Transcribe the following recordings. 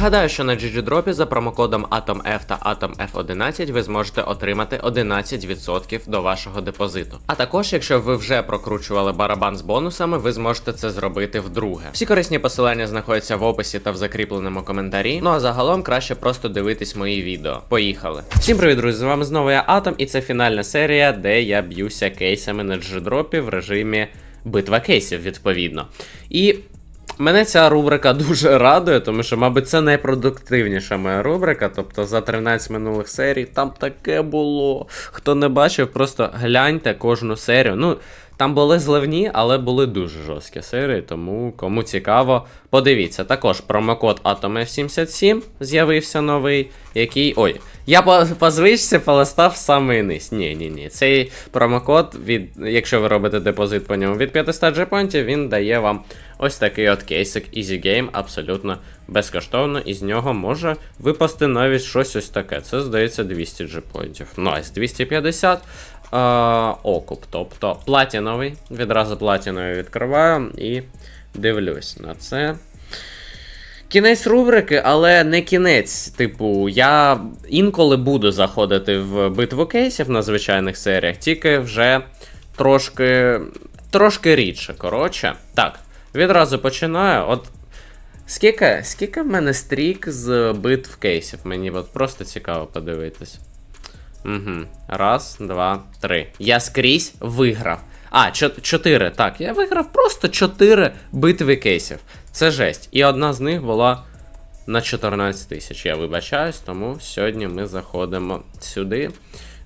Нагадаю, що на GGDrop за промокодом AtomF та AtomF11 ви зможете отримати 11% до вашого депозиту. А також, якщо ви вже прокручували барабан з бонусами, ви зможете це зробити вдруге. Всі корисні посилання знаходяться в описі та в закріпленому коментарі. Ну а загалом краще просто дивитись мої відео. Поїхали. Всім привіт, друзі! З вами знову я Атом, і це фінальна серія, де я б'юся кейсами на GGDrop в режимі битва кейсів, відповідно. І Мене ця рубрика дуже радує, тому що, мабуть, це найпродуктивніша моя рубрика. Тобто за 13 минулих серій там таке було. Хто не бачив, просто гляньте кожну серію. Ну, там були зливні, але були дуже жорсткі серії, тому кому цікаво, подивіться. Також промокод AtomF77 з'явився новий, який. Ой, я по, по звичці полистав самий низ. Ні, ні, ні. Цей промокод, від, якщо ви робите депозит по ньому від 500 джепонтів, він дає вам ось такий от кейсик Easy Game абсолютно безкоштовно. І з нього може випасти навіть щось ось таке. Це здається 200 джепонтів. Найс, 250. А, окуп, тобто платіновий. Відразу платіновий відкриваю і дивлюсь на це. Кінець рубрики, але не кінець. Типу, я інколи буду заходити в битву кейсів на звичайних серіях, тільки вже трошки. трошки рідше. Коротше. Так, відразу починаю. От скільки, скільки в мене стрік з битв кейсів? Мені от просто цікаво подивитись. Угу. Раз, два, три. Я скрізь виграв. А, чо- чотири. Так, я виграв просто чотири битви кейсів. Це жесть. І одна з них була на 14 тисяч. Я вибачаюсь, тому сьогодні ми заходимо сюди,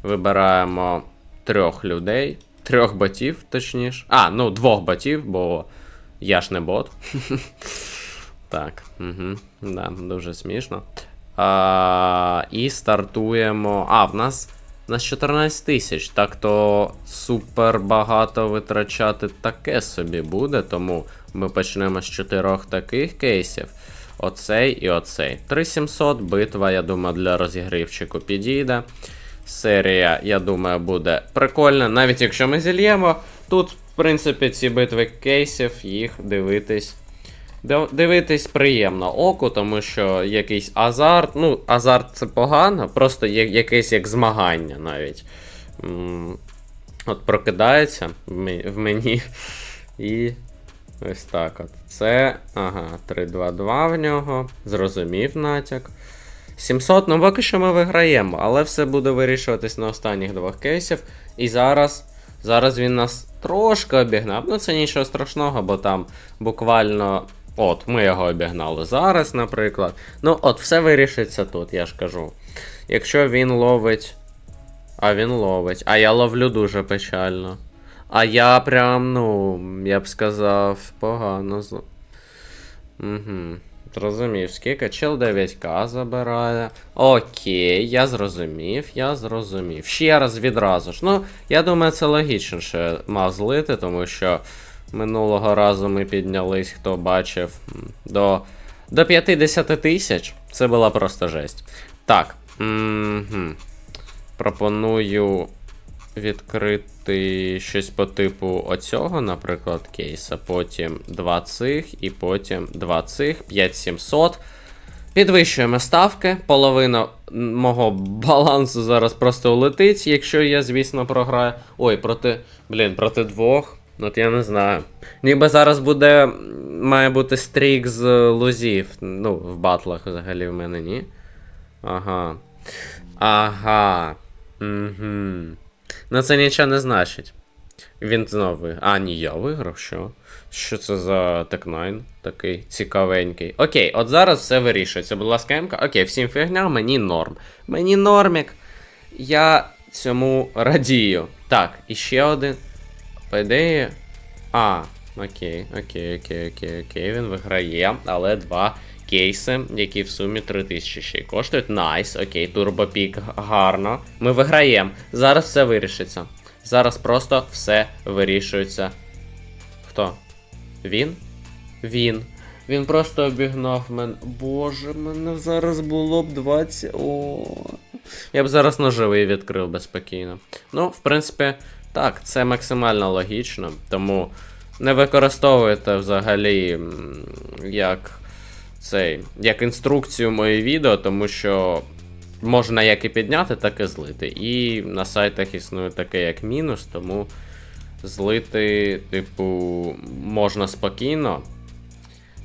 вибираємо трьох людей, трьох ботів, точніше. А, ну, двох ботів, бо я ж не бот. Так, угу, да, дуже смішно. А, і стартуємо. А, в нас. У нас 14 тисяч, так то супер багато витрачати таке собі буде, тому ми почнемо з чотирьох таких кейсів. Оцей і оцей. 3700 битва, я думаю, для розігрівчику підійде. Серія, я думаю, буде прикольна. Навіть якщо ми зільємо, тут, в принципі, ці битви кейсів, їх дивитись Див- Дивитись приємно оку, тому що якийсь азарт. Ну, азарт це погано, просто є якесь як змагання навіть. От прокидається в мені. І ось так от. Це. Ага, 3-2-2 в нього. Зрозумів натяк. 700, ну поки що ми виграємо, але все буде вирішуватись на останніх двох кейсів. І зараз. Зараз він нас трошки обігнав. Ну це нічого страшного, бо там буквально. От, ми його обігнали зараз, наприклад. Ну, от, все вирішиться тут, я ж кажу. Якщо він ловить. А він ловить. А я ловлю дуже печально. А я прям, ну, я б сказав, погано. Угу. Зрозумів, скільки чел 9к забирає. Окей, я зрозумів, я зрозумів. Ще раз відразу ж. Ну, я думаю, це логічно, що мав злити, тому що минулого разу ми піднялись, хто бачив, до, до 50 тисяч. Це була просто жесть. Так. Угу. Пропоную відкрити щось по типу оцього, наприклад, кейса. Потім два цих, і потім два цих, 5700. Підвищуємо ставки. Половина мого балансу зараз просто улетить, якщо я, звісно, програю. Ой, проти. Блін, проти двох. От я не знаю. Ніби зараз буде. Має бути стрік з лузів. Ну, в батлах взагалі в мене ні. Ага. Ага. Угу. Ну це нічого не значить. Він знову. А, ні, я виграв, що? Що це за Тек9? Такий цікавенький. Окей, от зараз все вирішується. Будь ласка, Емка. Окей, всім фігня, мені норм. Мені нормік. Я цьому радію. Так, і ще один. По ідеї. А, окей, окей, окей, окей, окей. Він виграє, але два кейси, які в сумі 3000 ще й коштують. Найс, окей, турбопік, гарно. Ми виграємо. Зараз все вирішиться. Зараз просто все вирішується. Хто? Він? Він. Він просто обігнав мене. Боже, мене зараз було б 20. О. Я б зараз ножовий відкрив би спокійно. Ну, в принципі, так, це максимально логічно, тому не використовуйте взагалі як цей, як інструкцію моє відео, тому що можна як і підняти, так і злити. І на сайтах існує таке як мінус, тому злити, типу, можна спокійно.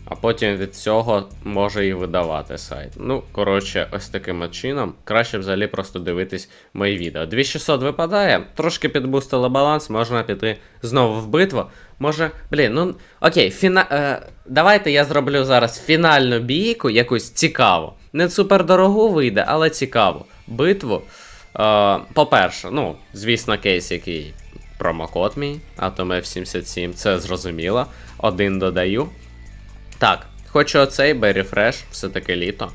А потім від цього може і видавати сайт. Ну, коротше, ось таким чином. Краще взагалі просто дивитись мої відео. 2600 випадає, трошки підбустили баланс, можна піти знову в битву. Може, блін, ну окей, фіна... е, давайте я зроблю зараз фінальну бійку, якусь цікаву. Не супер дорогу вийде, але цікаву. Битву. Е, по-перше, ну, звісно, кейс, який промокод мій, Atom F77, це зрозуміло. Один додаю. Так, хочу оцей Berry Fresh, все-таки літо.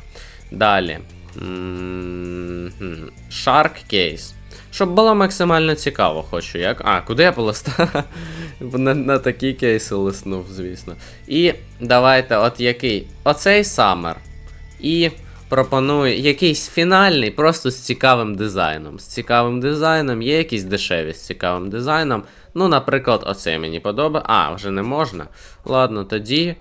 Далі. М, Shark Case. Щоб було максимально цікаво, хочу як. А, куди я полистав? на, на такі кейси лиснув, звісно. І давайте, от який. Оцей Summer. І пропоную якийсь фінальний, просто з цікавим дизайном. З цікавим дизайном, є якісь дешеві з цікавим дизайном. Ну, наприклад, оцей мені подобається. А, вже не можна. Ладно, тоді.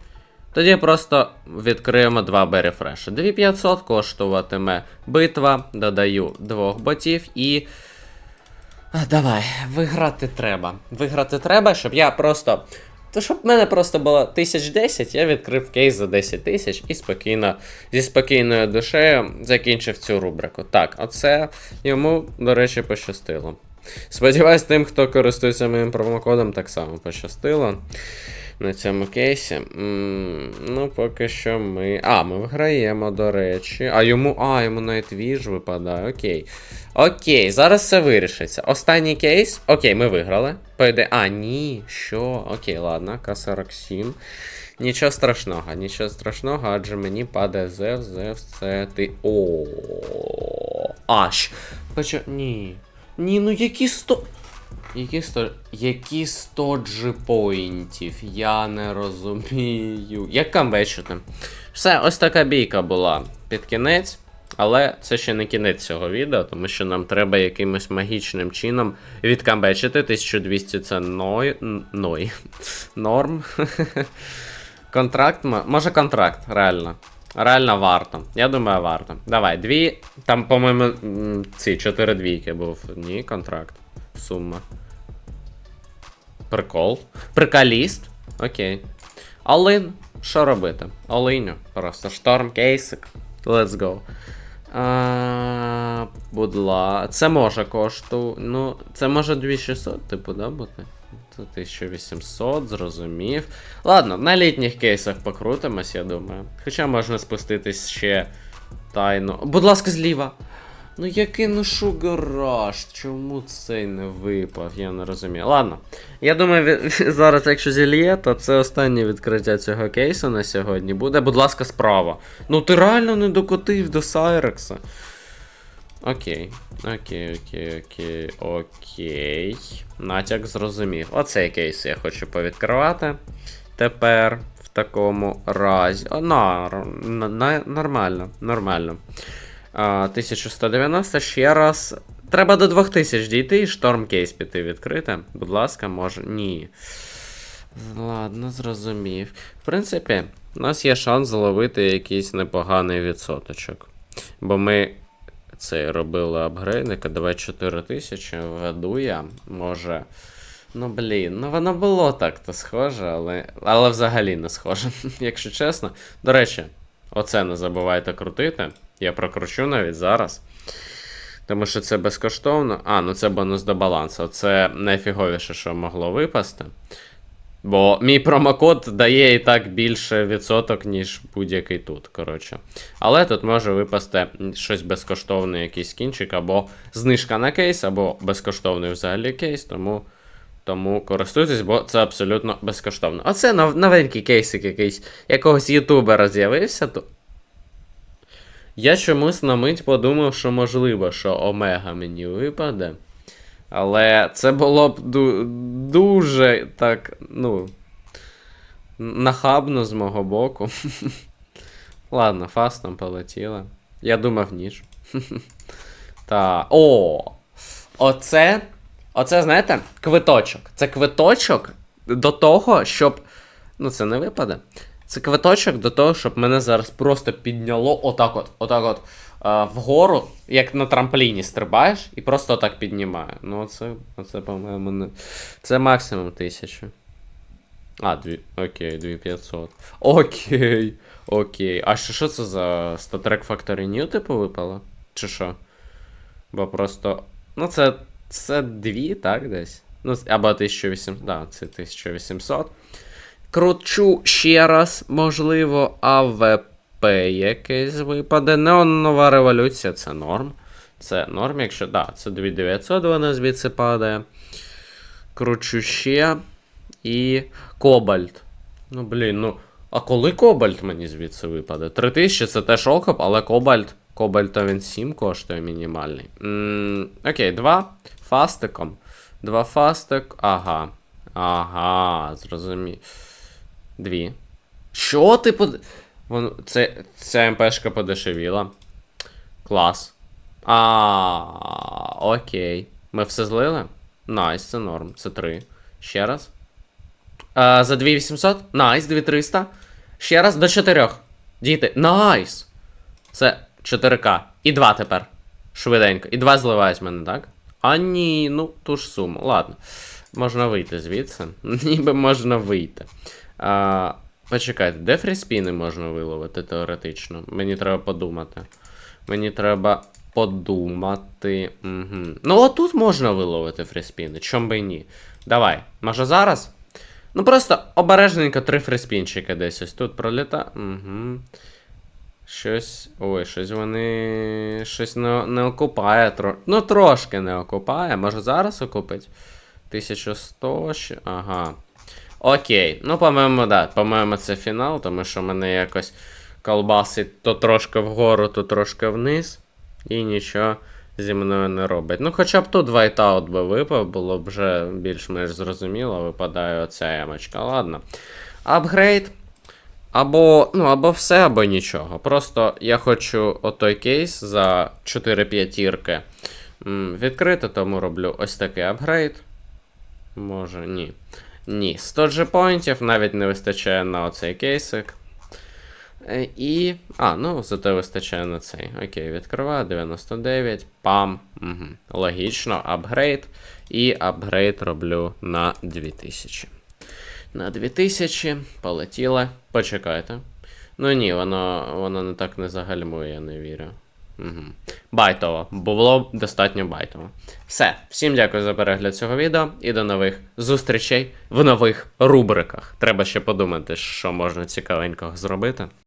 Тоді просто відкриємо два Berry 2500 коштуватиме битва, додаю двох ботів і. Давай, виграти треба. Виграти треба, щоб я просто. То щоб в мене просто було 1010, я відкрив кейс за 10 тисяч і спокійно, зі спокійною душею закінчив цю рубрику. Так, оце йому, до речі, пощастило. Сподіваюсь, тим, хто користується моїм промокодом, так само пощастило на цьому кейсі. М, ну, поки що ми. А, ми виграємо, до речі. А йому. А, йому навіть віж випадає. Окей. Окей, зараз все вирішиться. Останній кейс. Окей, ми виграли. Пойде. А, ні. Що? Окей, ладно, К47. Нічого страшного, нічого страшного, адже мені падає Зевс, Зевс, це ти. О. Аж. Хоча. Ні. Ні, ну які сто. Які 100, які 100 джипоінтів? Я не розумію. Як камбечити? Все, ось така бійка була під кінець. Але це ще не кінець цього відео, тому що нам треба якимось магічним чином відкамбечити. 1200 це ной. ной. Норм. контракт. Може контракт, реально. Реально варто. Я думаю, варто. Давай, дві. Там, по-моєму, ці чотири двійки був. Ні, контракт. Сума. Прикол. Приколіст. Окей. Олин. Що робити? Олиню. Просто шторм кейсик. Let's go. А, будь ласка. Це може кошту. Ну, це може 2600, типу, да, бути? Це 1800, зрозумів. Ладно, на літніх кейсах покрутимось, я думаю. Хоча можна спуститись ще тайно. Будь ласка, зліва. Ну який ну шугараж? Чому цей не випав? Я не розумію. Ладно. Я думаю, зараз, якщо зільє, то це останнє відкриття цього кейсу на сьогодні буде. Будь ласка, справа. Ну ти реально не докотив до Сайрекса. Окей. Окей, окей, окей, окей. Натяк зрозумів. Оцей кейс я хочу повідкривати. Тепер в такому разі. О, нар... на- на- нормально, нормально. А, 1190 ще раз. Треба до 2000 дійти і шторм кейс піти відкрити. Будь ласка, може. Ні. Ладно, зрозумів. В принципі, у нас є шанс зловити якийсь непоганий відсоточок. Бо ми це робили апгрейдника, давай 4000 введу я. Може. Ну блін, ну воно було так-то схоже, але. Але взагалі не схоже, якщо чесно. До речі, оце не забувайте крутити. Я прокручу навіть зараз. Тому що це безкоштовно. А, ну це бонус до балансу. Це найфіговіше, що могло випасти. Бо мій промокод дає і так більше відсоток, ніж будь-який тут. коротше. Але тут може випасти щось безкоштовне, якийсь кінчик, або знижка на кейс, або безкоштовний взагалі кейс, тому. Тому користуйтесь, бо це абсолютно безкоштовно. Оце новенький кейсик якийсь якогось ютубера з'явився. Я чомусь на мить подумав, що можливо, що Омега мені випаде. Але це було б ду- дуже так, ну. Нахабно з мого боку. Ладно, фастом полетіли. Я думав, ніж. Та. О! Оце. Оце, знаєте, квиточок. Це квиточок до того, щоб. Ну, це не випаде. Це квиточок до того, щоб мене зараз просто підняло отак от, отак от е, вгору, як на трампліні стрибаєш, і просто отак піднімає. Ну, це, це по-моєму, не... це максимум тисячу. А, дві... окей, 2500. Окей. Окей. А що, що це за статрек Factory New, типу, випало? Чи що? Бо просто. Ну, це. Це дві, так, десь? Ну, або 1800. Да, це 1800. Кручу ще раз, можливо, АВП якесь випаде. Неонова революція, це норм. Це норм, якщо. Да, це 2900 вона звідси падає. Кручу ще. І. Кобальт. Ну, блін, ну. А коли кобальт мені звідси випаде? 3000 це теж окоп, але кобальт. Кобальт він 7 коштує мінімальний. м окей, 2 фастиком. 2 фастик. Ага. Ага, зрозумів. Дві. Що ти под... Вон, це, ця МПшка подешевіла. Клас. А, окей. Ми все злили? Найс, це норм. Це 3. Ще раз. А, за 2800? Найс, 2300. Ще раз до 4. Діти, найс. Це 4К. І 2 тепер. Швиденько. І 2 зливають в мене, так? А ні, ну ту ж суму. Ладно. Можна вийти звідси. Ніби можна вийти. А, почекайте, де фріспіни можна виловити теоретично? Мені треба подумати. Мені треба подумати. Угу. Ну, отут можна виловити фріспіни, чом би і ні. Давай, може зараз? Ну просто обережненько три фріспінчики десь ось тут проліта. Угу. Щось. Ой, щось вони. Щось не, не окупає. Тро... Ну, трошки не окупає. Може зараз окупить? 1100 ще. Ага. Окей. Ну, по-моєму, да. По-моєму, це фінал, тому що мене якось колбасить то трошки вгору, то трошки вниз. І нічого зі мною не робить. Ну, хоча б тут вайтаут би випав, було б вже більш-менш зрозуміло, випадає оця ямочка. Ладно. Апгрейд. Або, ну, або все, або нічого. Просто я хочу отой кейс за 4 п'ятірки м, відкрити, тому роблю ось такий апгрейд. Може, ні. Ні, 100 джепоінтів навіть не вистачає на оцей кейсик. Е, І. А, ну, зате вистачає на цей. Окей, відкриваю 99. Пам. Угу. Логічно, апгрейд. І апгрейд роблю на 2000. На 2000. Полетіли. Почекайте. Ну ні, воно, воно не так не загальмує, я не вірю. Угу. Байтово. Було б достатньо байтово. Все. Всім дякую за перегляд цього відео і до нових зустрічей в нових рубриках. Треба ще подумати, що можна цікавенького зробити.